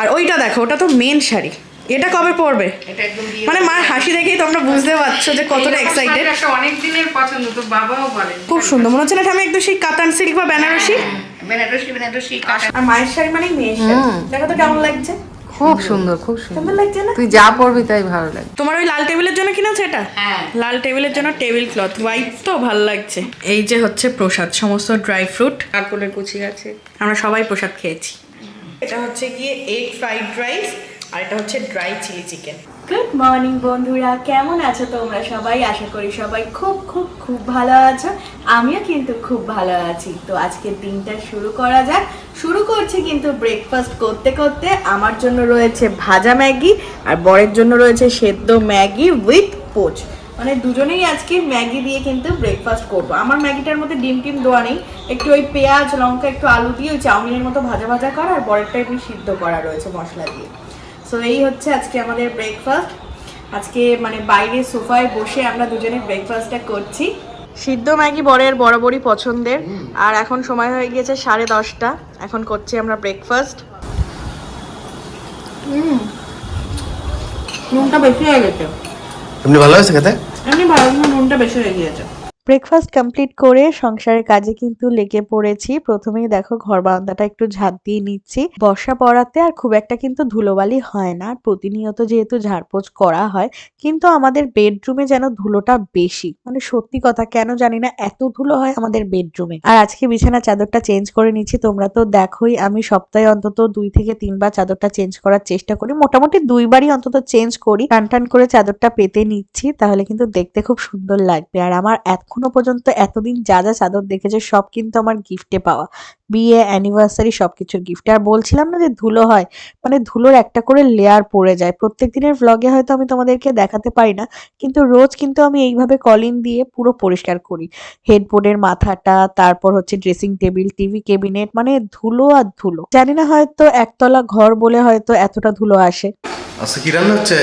আর ওইটা দেখো ওটা তো মেন শাড়ি। এটা কবে পরবে? এটা একদম বিয়ে মানে মার হাসি দেখেই তোমরা বুঝতে পারছ যে কতটা এক্সাইটেড অনেক দিনের পছন্দ তো বাবাও বলেন খুব সুন্দর। মনে হচ্ছে না আমি একদম সেই কাতান সিল্ক বা বেনারসি? বেনারসি বেনারসি কাটা আর মায়ের শাড়ি মানে মেয়ের শাড়ি। দেখো তো কেমন লাগছে? খুব সুন্দর খুব সুন্দর। লাগছে না? তুই যা পড়বি তাই ভালো লাগে তোমার ওই লাল টেবিলের জন্য কিনেছো এটা? হ্যাঁ। লাল টেবিলের জন্য টেবিল ক্লথ। হোয়াইট তো ভালো লাগছে। এই যে হচ্ছে প্রসাদ সমস্ত ড্রাই ফ্রুট কাকুলের কুচি আছে। আমরা সবাই প্রসাদ খেয়েছি। এটা হচ্ছে গিয়ে এগ ফ্রাইড রাইস আর এটা হচ্ছে dry chilli chicken good morning বন্ধুরা। কেমন আছো তোমরা সবাই? আশা করি সবাই খুব খুব খুব ভালো আছো। আমিও কিন্তু খুব ভালো আছি। তো আজকের দিনটা শুরু করা যাক। শুরু করছি কিন্তু ব্রেকফাস্ট করতে করতে। আমার জন্য রয়েছে ভাজা ম্যাগি আর বরের জন্য রয়েছে সেদ্ধ ম্যাগি উইথ পোচ। মানে দুজনেই আজকে ম্যাগি দিয়ে কিন্তু ব্রেকফাস্ট করব। আমার ম্যাগিটার মধ্যে ডিম টিম দেওয়া নেই। একটু ওই পেঁয়াজ, লঙ্কা, একটু আলু দিয়ে ওই চাউমিনের মতো ভাজা ভাজা করা আর বরেরটা এমনি সিদ্ধ করা রয়েছে মশলা দিয়ে। সো এই হচ্ছে আজকে আমাদের ব্রেকফাস্ট আজকে মানে বাইরে সোফায় বসে আমরা দুজনে ব্রেকফাস্টটা করছি। সিদ্ধ ম্যাগি বরের বরাবরই পছন্দের। আর এখন সময় হয়ে গিয়েছে সাড়ে দশটা। এখন করছি আমরা ব্রেকফাস্ট নুনটা বেশি হয়ে গেছে। এমনি ভালো হয়েছে খেতে? এমনি ভালো না নুনটা বেশি হয়ে গিয়েছে। ব্রেকফাস্ট কমপ্লিট করে সংসারের কাজে কিন্তু লেগে পড়েছি। প্রথমেই দেখো ঘর বারান্দাটা একটু ঝাঁট দিয়ে নিচ্ছি। বর্ষা পড়াতে আর খুব একটা কিন্তু ধুলোবালি হয় না। প্রতিনিয়ত যেহেতু ঝাড়পোছ করা হয়, কিন্তু আমাদের বেডরুমে যেন ধুলোটা বেশি। মানে সত্যি কথা কেন জানি না, এত ধুলো হয় আমাদের বেডরুমে আর আজকে বিছানা চাদরটা চেঞ্জ করে নিচ্ছি। তোমরা তো দেখোই, আমি সপ্তাহে অন্তত দুই থেকে তিনবার চাদরটা চেঞ্জ করার চেষ্টা করি। মোটামুটি দুইবারই অন্তত চেঞ্জ করি। টান টান করে চাদরটা পেতে নিচ্ছি, তাহলে কিন্তু দেখতে খুব সুন্দর লাগবে। আর আমার এখনও পর্যন্ত এতদিন যা যা চাদর দেখেছে সব কিন্তু আমার গিফটে পাওয়া। বিয়ে অ্যানিভার্সারি সবকিছুর গিফটে আর বলছিলাম না যে ধুলো হয় মানে ধুলোর একটা করে লেয়ার পড়ে যায়। প্রত্যেক দিনের ভ্লগে হয়তো আমি তোমাদেরকে দেখাতে পারি না কিন্তু রোজ কিন্তু আমি এইভাবে কলিন দিয়ে পুরো পরিষ্কার করি। হেডবোর্ডের মাথাটা তারপর হচ্ছে ড্রেসিং টেবিল টিভি ক্যাবিনেট মানে ধুলো আর ধুলো। জানি না হয়তো একতলা ঘর বলে হয়তো এতটা ধুলো আসে। আচ্ছা কি রান্না হচ্ছে?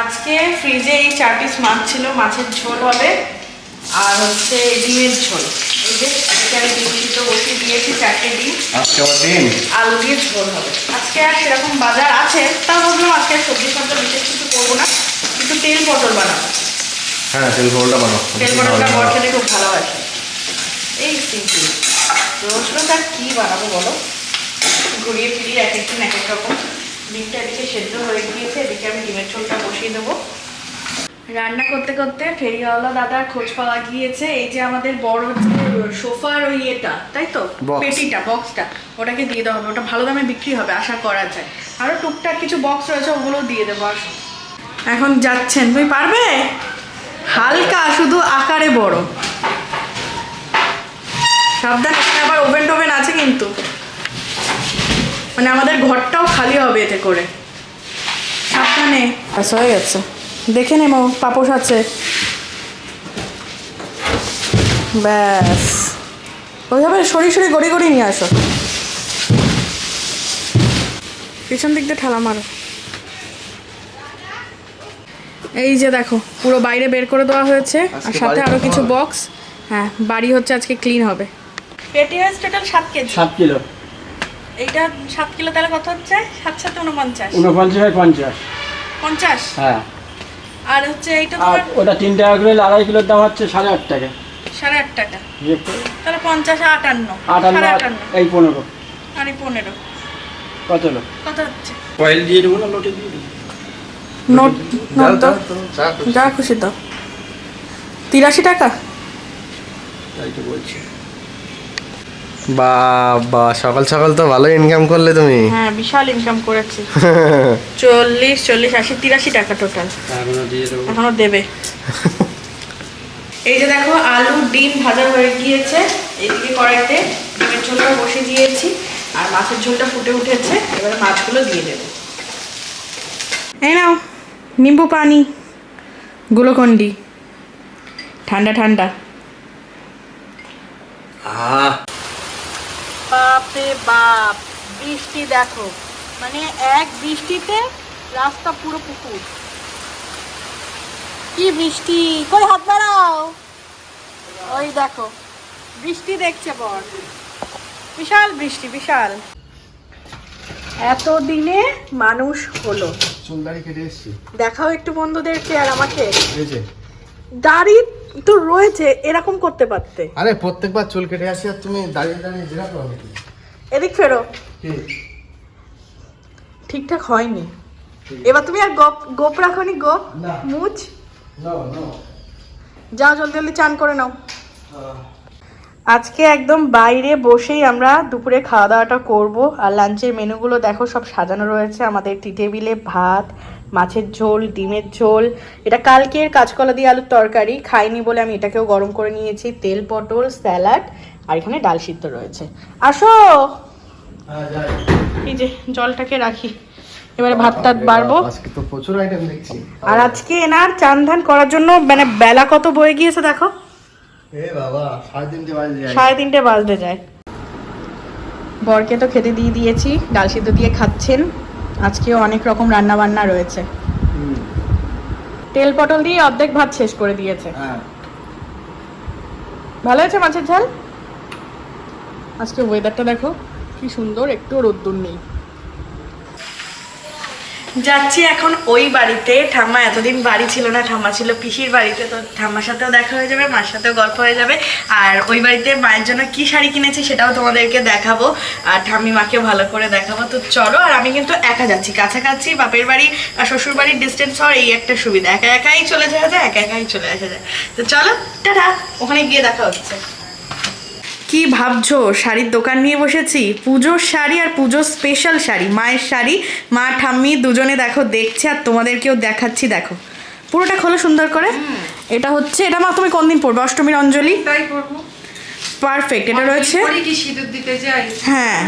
আজকে ফ্রিজে এই চার পিস মাছ ছিল মাছের ঝোল হবে। আর হচ্ছে ডিমের ঝোল। এই যে আমি ডিম সিদ্ধ বসিয়ে দিয়েছি চারটে ডিম। আজকে দিন আলু দিয়ে ঝোল হবে। আজকে আর সেরকম বাজার আছে তাও ভাবলাম আজকে সবজি সবজি বিশেষ কিছু করব না কিন্তু তেল পটল বানাবো। হ্যাঁ তেল পরোটা বানাও তেল পটলটা বর খেতে খুব ভালোবাসে। এই সিম্পল। আর কী বানাবো বলো? ঘুরিয়ে ফিরিয়ে এক একদিন এক এক রকম। ডিমটা এদিকে সেদ্ধ হয়ে গিয়েছে এদিকে আমি ডিমের ঝোলটা বসিয়ে দেবো। রান্না করতে করতে ফেরিওয়ালা দাদার খোঁজ পাওয়া গিয়েছে এই যে আমাদের বড় যে সোফার ওই ইয়েটা তাই তো? পেটিটা বক্সটা ওটাকে দিয়ে দেওয়া হবে ওটা ভালো দামে বিক্রি হবে আশা করা যায়। আরও টুকটাক কিছু বক্স রয়েছে ওগুলোও দিয়ে দেবো আসো এখন যাচ্ছেন। তুমি পারবে? হালকা শুধু আকারে বড়। সাবধান এখানে আবার ওভেন টোভেন আছে কিন্তু। মানে আমাদের ঘরটাও খালি হবে এতে করে। সাবধানে। হয়ে গেছে। দেখে নেব পাপোশ আছে। ব্যাস। ওইভাবে সরি সরি গড়ি গড়ি নিয়ে আসো। পিছন দিক দিয়ে ঠেলা মারো। এই যে দেখো পুরো বাইরে বের করে দেওয়া হয়েছে। আর সাথে আরও কিছু বক্স হ্যাঁ বাড়ি হচ্ছে আজকে ক্লিন হবে। পেটি হয়েছে টোটাল সাত কেজি। সাত কিলো। এইটা সাত কিলো তাহলে কত হচ্ছে? সাত সাথে উনপঞ্চাশ উনপঞ্চাশ পঞ্চাশ। পঞ্চাশ? হ্যাঁ। আর হচ্ছে এইটা আর তোমার ওটা তিন টাকা করে আড়াই কিলোর দাম হচ্ছে সাড়ে আট টাকা। সাড়ে আট টাকা। হিসেব তাহলে পঞ্চাশ আটান্ন। আটান্ন এই পনেরো। আর এই পনেরো। কত হলো? কত হচ্ছে? কয়েল দিয়ে দেবো না লোটে দিয়ে দেবো? নোট নোট দাও। যা খুশি দাও। তিরাশি টাকা? তাই তো বলছি। বাবা সকাল সকাল তো ভালো ইনকাম করলে তুমি। হ্যাঁ বিশাল ইনকাম করেছি। চল্লিশ চল্লিশ আশি তিরাশি টাকা টোটাল এখনও দিয়ে দেবো। এই যে দেখো আলু ডিম ভাজা হয়ে গিয়েছে। এইদিকে কড়াইতে ডিমের ঝোলটা বসে দিয়েছি আর মাছের ঝোলটা ফুটে উঠেছে। এবারে মাছগুলো দিয়ে দেবো। এই নাও নিম্বু পানি গুলোকন্ডি। ঠান্ডা ঠান্ডা। আহ বাপরে বাপ বৃষ্টি দেখো মানে এক বৃষ্টিতে রাস্তা পুরো পুকুর। কি বৃষ্টি? কই হাত বাড়াও। ওই দেখো বৃষ্টি দেখছে বর। বিশাল বৃষ্টি বিশাল। এত দিনে মানুষ হলো। চুল দাড়ি কেটে এসছি। দেখাও একটু বন্ধুদেরকে আর আমাকে। হয়েছে দাড়ি তো রয়েছে এরকম করতে পারতে। আরে প্রত্যেকবার চুল কেটে আসি আর তুমি দাঁড়িয়ে দাঁড়িয়ে জেরা করো? এদিক ফেরো। ঠিকঠাক হয়নি। এবার তুমি আর গোপ গোপ রাখনি গোপ। মুছ। যাও জলদি জলদি চান করে নাও। আজকে একদম বাইরে বসেই আমরা দুপুরে খাওয়া দাওয়াটা করব আর লাঞ্চের মেনুগুলো দেখো সব সাজানো রয়েছে। আমাদের টি টেবিলে ভাত মাছের ঝোল ডিমের ঝোল। এটা কালকের কাঁচকলা দিয়ে আলুর তরকারি। খাইনি বলে আমি এটাকেও গরম করে নিয়েছি। তেল পটল স্যালাড আর এখানে ডাল সিদ্ধ রয়েছে। আসো। এই যে জলটাকে রাখি। এবারে ভাত টাত বাড়বো। আজকে তো প্রচুর আইটেম দেখছি। আর আজকে এনার চান ধান করার জন্য মানে বেলা কত বয়ে গিয়েছে দেখো? এ বাবা সাড়ে তিনটে বাজতে যায়। বরকে তো খেতে দিয়ে দিয়েছি ডাল সিদ্ধ দিয়ে খাচ্ছেন। আজকেও অনেক রকম রান্না বান্না রয়েছে তেল পটল দিয়ে অর্ধেক ভাত শেষ করে দিয়েছে। হ্যাঁ। ভালো আছে মাছের ঝাল? আজকে ওয়েদারটা দেখো, কি সুন্দর, একটু রোদ্দুর নেই। যাচ্ছি এখন ওই বাড়িতে। ঠাম্মা এতদিন বাড়ি ছিল না, ঠাম্মা ছিল পিসির বাড়িতে, তো ঠাম্মার সাথেও দেখা হয়ে যাবে, মার সাথেও গল্প হয়ে যাবে। আর ওই বাড়িতে মায়ের জন্য কি শাড়ি কিনেছি সেটাও তোমাদেরকে দেখাবো, আর ঠাম্মি মাকেও ভালো করে দেখাবো। তো চলো, আর আমি কিন্তু একা যাচ্ছি, কাছাকাছি বাপের বাড়ি আর শ্বশুর বাড়ির ডিস্টেন্স হওয়ার এই একটা সুবিধা। একা একাই চলে যাওয়া যায়, একা একাই চলে আসা যায়। তো চলো, টাটা, ওখানে গিয়ে দেখা হচ্ছে। কি ভাবছ? শাড়ির দোকান নিয়ে বসেছি। পুজোর শাড়ি আর পুজোর স্পেশাল শাড়ি। মায়ের শাড়ি মা ঠাম্মি দুজনে দেখো দেখছে আর তোমাদেরকেও দেখাচ্ছি দেখো। পুরোটা খোলো সুন্দর করে। এটা হচ্ছে এটা মা তুমি কোনদিন পড়বে অষ্টমীর অঞ্জলি? তাই পারফেক্ট এটা রয়েছে। হ্যাঁ।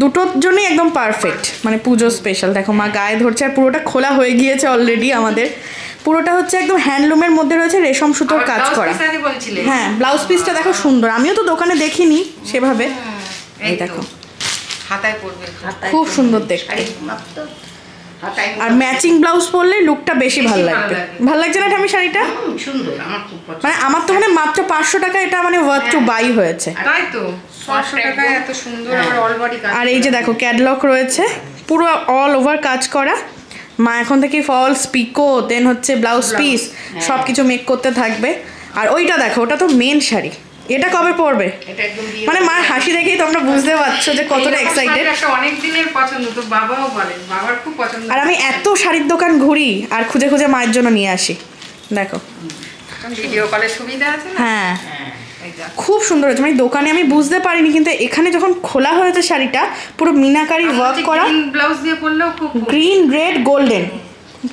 দুটোর জন্যই একদম পারফেক্ট মানে পুজো স্পেশাল দেখো মা গায়ে ধরছে আর পুরোটা খোলা হয়ে গিয়েছে অলরেডি আমাদের। পুরোটা হচ্ছে একদম হ্যান্ডলুমের মধ্যে রয়েছে রেশম সুতোর কাজ করা। হ্যাঁ ব্লাউজ পিসটা দেখো সুন্দর। আমিও তো দোকানে দেখিনি সেভাবে। এই দেখো। খুব সুন্দর দেখতে। আর ম্যাচিং ব্লাউজ পরলে লুকটা বেশি ভালো ভালো লাগবে। ভালো লাগছে না আমি শাড়িটা? সুন্দর। আমার খুব পছন্দ। মানে আমার তো মানে মাত্র পাঁচশো টাকা এটা মানে ওয়ার্থ টু বাই হয়েছে। তাই তো। এত সুন্দর আবার অল বডি কাজ আর এই যে দেখো ক্যাটলগ রয়েছে। পুরো অল ওভার কাজ করা। মা এখন থেকে ফলস পিকো দেন হচ্ছে ব্লাউজ পিস সব কিছু মেক করতে থাকবে। আর ওইটা দেখো ওটা তো মেন শাড়ি। এটা কবে পরবে? মানে মার হাসি দেখেই তোমরা বুঝতে পারছ যে কতটা এক্সাইটেড অনেক দিনের পছন্দ তো বাবাও বলেন বাবার খুব পছন্দ। আর আমি এত শাড়ির দোকান ঘুরি আর খুঁজে খুঁজে মায়ের জন্য নিয়ে আসি। দেখো। ভিডিও কলের সুবিধা আছে হ্যাঁ। এই যা। খুব সুন্দর হয়েছে। মানে দোকানে আমি বুঝতে পারিনি কিন্তু এখানে যখন খোলা হয়েছে শাড়িটা পুরো মিনাকারি ওয়ার্ক করা। ব্লাউজ দিয়ে পরলেও খুব গ্রিন রেড গোল্ডেন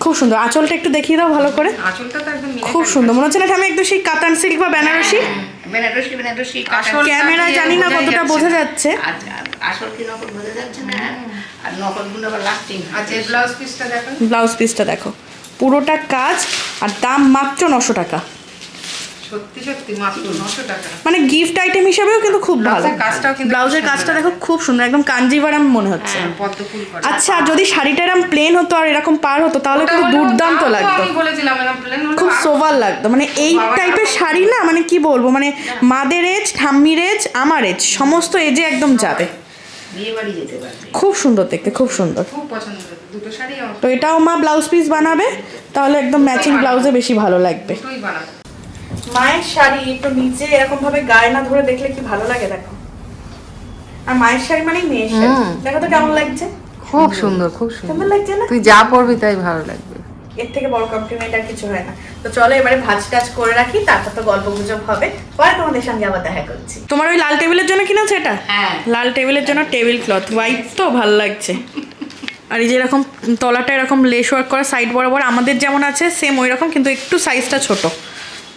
খুব সুন্দর। আঁচলটা একটু দেখিয়ে দাও ভালো করে। আঁচলটা তো একদম খুব সুন্দর। মনে হচ্ছে না এটা আমি একদম সেই কাতান সিল্ক বা বেনারসি? বেনারসি বেনারসি আসল জানি না কতটা বোঝা যাচ্ছে। আসল কি নকল বোঝা যাচ্ছে না? আর নকল আবার লাস্টিং আর ব্লাউজ পিসটা দেখো। ব্লাউজ পিসটা দেখো। পুরোটা কাজ আর দাম মাত্র নশো টাকা। সত্যি সত্যি মাত্র নশো টাকা। মানে গিফট আইটেম হিসেবেও কিন্তু খুব ভালো। ব্লাউজের কাজটাও কিন্তু ব্লাউজের কাজটা দেখো খুব সুন্দর একদম কাঞ্জিভারাম মনে হচ্ছে। হ্যাঁ, আচ্ছা আর যদি শাড়িটা এরকম প্লেন হতো আর এরকম পার হতো তাহলে কিন্তু দুর্দান্ত লাগতো। আমি বলেছিলাম এরকম প্লেন হলে খুব সোভার লাগতো। মানে এই টাইপের শাড়ি না মানে কি বলব মানে মাদের এজ ঠাম্মির এজ আমার এজ সমস্ত এজে একদম যাবে। খুব সুন্দর দেখতে খুব সুন্দর। খুব পছন্দ দুটো শাড়ি আমার তো এটাও মা ব্লাউজ পিস বানাবে তাহলে একদম ম্যাচিং ব্লাউজে বেশি ভালো লাগবে। মায়ের শাড়ি একটু নিচে এরকম ভাবে গায়ে না ধরে দেখলে কি ভালো লাগে দেখো? আর মায়ের শাড়ি মানে মেয়ের শাড়ি। দেখো তো কেমন লাগছে? খুব সুন্দর খুব সুন্দর। লাগছে না? তুই যা পড়বি তাই ভালো লাগবে। এর থেকে বড় কমপ্লিমেন্ট আর কিছু হয় না। তো চলো এবারে ভাজ টাজ করে রাখি তারপর তো গল্প গুজব হবে। পরে তোমাদের সঙ্গে আবার দেখা করছি। তোমার ওই লাল টেবিলের জন্য কিনেছো এটা? হ্যাঁ। লাল টেবিলের জন্য টেবিল ক্লথ। হোয়াইট তো ভালো লাগছে। আর এই যে এরকম তলাটা এরকম লেস ওয়ার্ক করা সাইড বরাবর আমাদের যেমন আছে সেম ওই রকম কিন্তু একটু সাইজটা ছোট।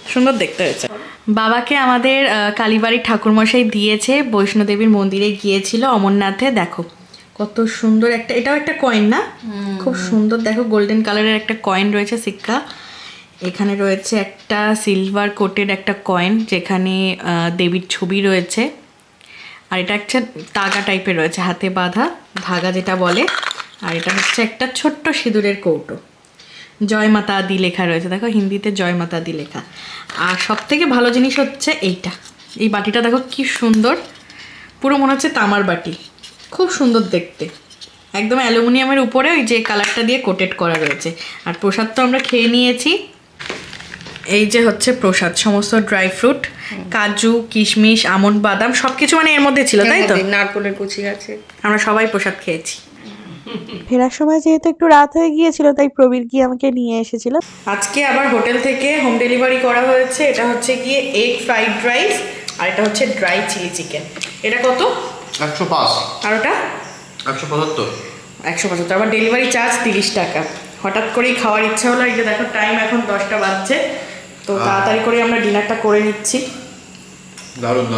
সুন্দর দেখতে হয়েছে। বাবাকে আমাদের কালীবাড়ির ঠাকুরমশাই দিয়েছে বৈষ্ণোদেবীর মন্দিরে গিয়েছিল অমরনাথে দেখো। কত সুন্দর একটা এটাও একটা কয়েন না? খুব সুন্দর দেখো গোল্ডেন কালারের একটা কয়েন রয়েছে সিক্কা। এখানে রয়েছে একটা সিলভার কোটের একটা কয়েন যেখানে আহ, দেবীর ছবি রয়েছে। আর এটা একটা তাগা টাইপের রয়েছে হাতে বাঁধা ধাগা যেটা বলে। আর এটা হচ্ছে একটা ছোট্ট সিঁদুরের কৌটো। জয় মাতা আদি লেখা রয়েছে। দেখো হিন্দিতে জয় মাতা আদি লেখা। আর সব থেকে ভালো জিনিস হচ্ছে এইটা। এই বাটিটা দেখো কি সুন্দর। পুরো মনে হচ্ছে তামার বাটি। খুব সুন্দর দেখতে। একদম অ্যালুমিনিয়ামের উপরে ওই যে কালারটা দিয়ে কোটেড করা রয়েছে। আর প্রসাদ তো আমরা খেয়ে নিয়েছি। এই যে হচ্ছে প্রসাদ সমস্ত ড্রাই ফ্রুট কাজু কিশমিশ আমন্ড বাদাম সব কিছু মানে এর মধ্যে ছিল তাই তো? নারকলের কুচি আছে। আমরা সবাই প্রসাদ খেয়েছি। ফেরার সময় যেহেতু একটু রাত হয়ে গিয়েছিল তাই প্রবীর গিয়ে আমাকে নিয়ে এসেছিল। আজকে আবার হোটেল থেকে হোম ডেলিভারি করা হয়েছে। এটা হচ্ছে গিয়ে এগ ফ্রাইড রাইস আর এটা হচ্ছে ড্রাই চিলি চিকেন এটা কত? একশো পাঁচ। আর ওটা? একশো পঁচাত্তর। একশো পঁচাত্তর। আবার ডেলিভারি চার্জ তিরিশ টাকা। হঠাৎ করেই খাওয়ার ইচ্ছা হলো। এই যে দেখো টাইম এখন দশটা বাজছে। তো তাড়াতাড়ি করে আমরা ডিনারটা করে নিচ্ছি। দারুণ দারুণ।